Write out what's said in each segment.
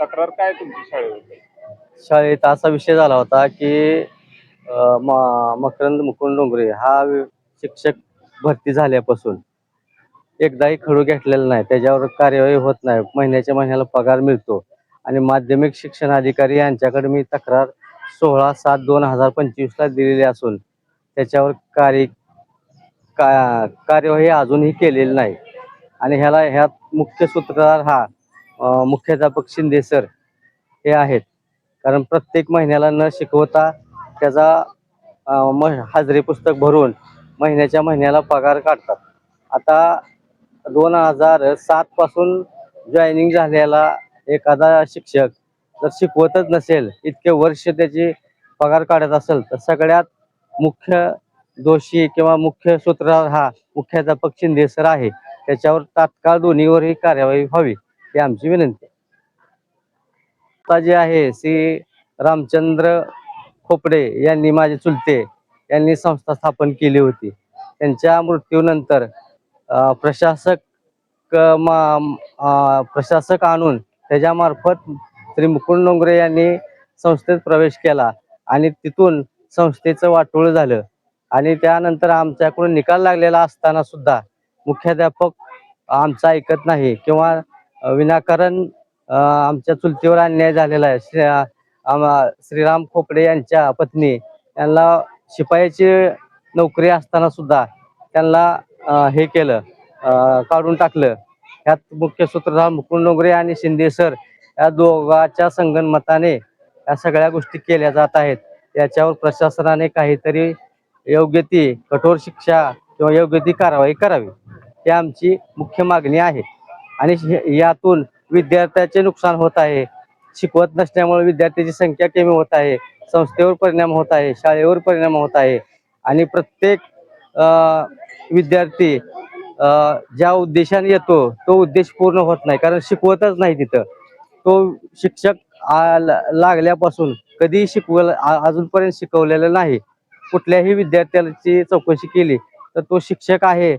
तक्रार काय तुमची शाळेबद्दल शाळेत असा विषय झाला होता की म- मकरंद मुकुंद डोंगरे हा शिक्षक भरती झाल्यापासून एकदाही खडू घेतलेला नाही. त्याच्यावर कार्यवाही होत नाही. महिन्याच्या महिन्याला पगार मिळतो. आणि माध्यमिक शिक्षण अधिकारी यांच्याकडे मी तक्रार सोळा सात दोन हजार पंचवीसला दिलेली असून त्याच्यावर कार्य का कार्यवाही अजूनही केलेली नाही. आणि ह्याला ह्यात मुख्य सूत्रधार हा मुख्याध्यापक शिंदे सर हे आहेत. कारण प्रत्येक महिन्याला न शिकवता त्याचा म हाजरी पुस्तक भरून महिन्याच्या महिन्याला पगार काढतात. आता दोन हजार सात पासून जॉईनिंग झालेला एखादा शिक्षक जर शिकवतच नसेल इतके वर्ष त्याची पगार काढत असेल तर सगळ्यात मुख्य दोषी किंवा मुख्य सूत्रधार हा मुख्याध्यापक शिंदे सर आहे. त्याच्यावर तात्काळ दोन्हीवरही कार्यवाही व्हावी ही आमची विनंती आता जे आहे श्री रामचंद्र खोपडे यांनी माझे चुलते यांनी संस्था स्थापन केली होती. त्यांच्या मृत्यूनंतर प्रशासक मा- प्रशासक आणून त्याच्यामार्फत श्री मुकुंद डोंगरे यांनी संस्थेत प्रवेश केला आणि तिथून संस्थेचं वाटोळ झालं. आणि त्यानंतर आमच्याकडून निकाल लागलेला असताना सुद्धा मुख्याध्यापक आमचं ऐकत नाही किंवा विनाकारण आमच्या चुलतीवर अन्याय झालेला आहे. श्री श्रीराम खोपडे यांच्या पत्नी यांना शिपायाची नोकरी असताना सुद्धा त्यांना हे केलं काढून टाकलं. ह्यात मुख्य सूत्रधार मुकुंद डोंगरे आणि शिंदे सर या दोघाच्या संगनमताने या सगळ्या गोष्टी केल्या जात आहेत. याच्यावर प्रशासनाने काहीतरी योग्य ती कठोर शिक्षा किंवा योग्य ती कारवाई करावी ही आमची मुख्य मागणी आहे. आणि यातून विद्यार्थ्याचे नुकसान होत आहे. शिकवत नसल्यामुळे विद्यार्थ्याची संख्या कमी होत आहे संस्थेवर परिणाम होत आहे शाळेवर परिणाम होत आहे. आणि प्रत्येक विद्यार्थी ज्या उद्देशाने येतो तो उद्देश पूर्ण होत नाही. कारण शिकवतच नाही तिथं. तो शिक्षक लागल्यापासून कधीही शिकवल अजूनपर्यंत शिकवलेलं नाही. कुठल्याही विद्यार्थ्याची चौकशी केली तर तो शिक्षक आहे.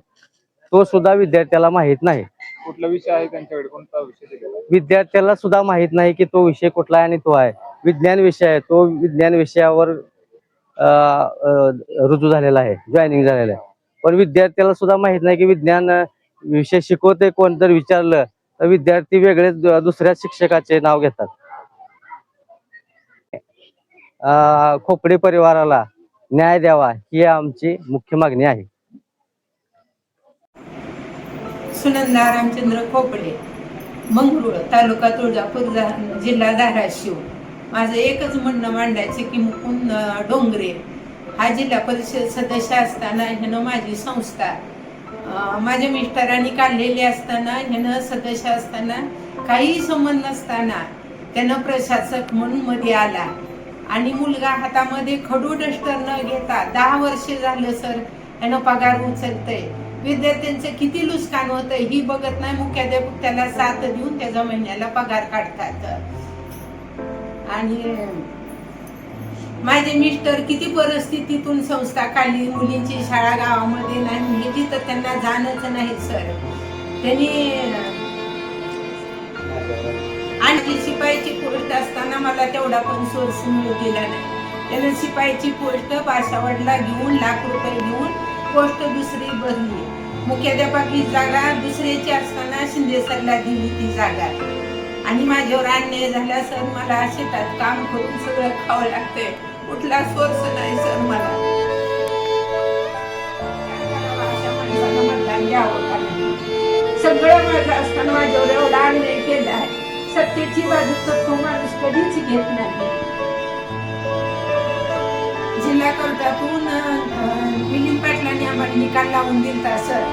तो सुद्धा विद्यार्थ्याला माहीत नाही. कुठला विषय आहे त्यांच्याकडे? कोणता विषय? विद्यार्थ्याला सुद्धा माहीत नाही की तो विषय कुठला आहे आणि तो आहे. विज्ञान विषय आहे. तो विज्ञान विषयावर रुजू झालेला आहे. जॉईनिंग झालेला आहे. पण विद्यार्थ्याला सुद्धा माहीत नाही की विज्ञान विषय शिकवते कोण जर विचारलं तर विद्यार्थी वेगळे दुसऱ्या शिक्षकाचे नाव घेतात. खोपडे परिवाराला न्याय द्यावा ही आमची मुख्य मागणी आहे. सुनंदा रामचंद्र खोपडे मंगरुळ तालुका तुळजापूर जिल्हा धाराशिव. माझं एकच म्हणणं मांडायचं की मुकुंद डोंगरे हा जिल्हा परिषद सदस्य असताना ह्यानं माझी संस्था माझ्या मिस्टरांनी काढलेली असताना ह्यानं सदस्य असताना काही संबंध नसताना त्यानं प्रशासक म्हणून मध्ये आला. आणि मुलगा हातामध्ये खडू डस्टर न घेता दहा वर्षे झालं सर ह्यानं पगार उचलतंय. विद्यार्थ्यांचं किती नुकसान होतं ही बघत नाही मुख्याध्यापक त्याला साथ देऊन त्याचा महिन्याला पगार काढतात. आणि माझे मिस्टर किती परिस्थितीतून संस्था काढली मुलींची शाळा गावामध्ये नाही ह्याची तर त्यांना जाणच नाही सर. त्यांनी आणि शिपाईची पोस्ट असताना मला तेवढा पण सोर्स मिळू दिला नाही. त्यानं शिपाईची पोस्ट बासावडला घेऊन लाख रुपये घेऊन पोस्ट दुसरी भरली. मुख्याध्यापक ही जागा दुसऱ्याची असताना शिंदे सरला दिली ती जागा. आणि माझ्यावर अन्याय झाला सर मला शेतात काम करून सगळं खावं लागतंय. कुठला सोर्स नाही सर मला. मतदान सगळं माझं असताना माझ्यावर एवढा अन्याय केला आहे. सत्तेची बाजू तर तो माणूस कधीच घेत नाही. जिल्हा करतातून मिलिंद पाटलांनी आम्हाला निकाल लावून दिलता सर.